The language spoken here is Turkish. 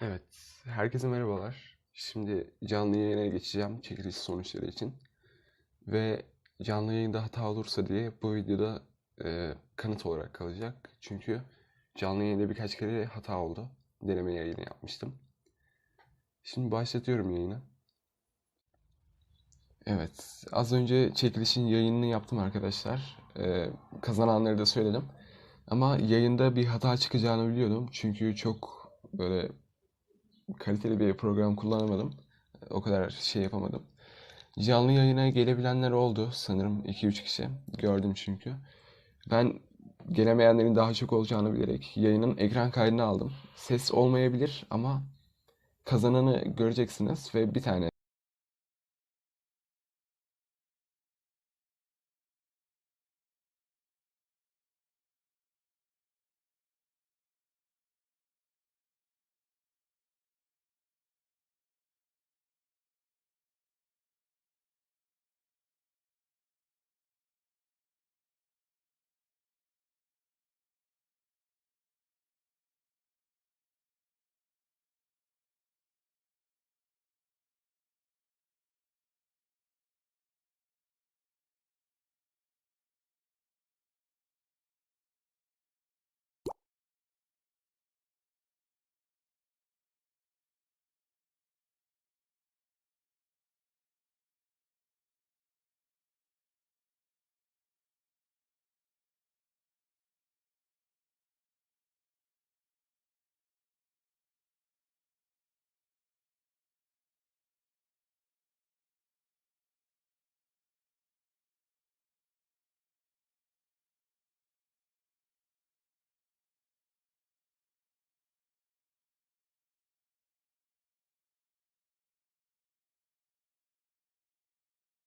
Evet, herkese merhabalar. Şimdi canlı yayına geçeceğim çekiliş sonuçları için. Ve canlı yayında hata olursa diye bu videoda e, kanıt olarak kalacak. Çünkü canlı yayında birkaç kere hata oldu. Deneme yayını yapmıştım. Şimdi başlatıyorum yayını. Evet, az önce çekilişin yayınını yaptım arkadaşlar. E, kazananları da söyledim. Ama yayında bir hata çıkacağını biliyordum. Çünkü çok böyle kaliteli bir program kullanamadım. O kadar şey yapamadım. Canlı yayına gelebilenler oldu sanırım 2-3 kişi. Gördüm çünkü. Ben gelemeyenlerin daha çok olacağını bilerek yayının ekran kaydını aldım. Ses olmayabilir ama kazananı göreceksiniz ve bir tane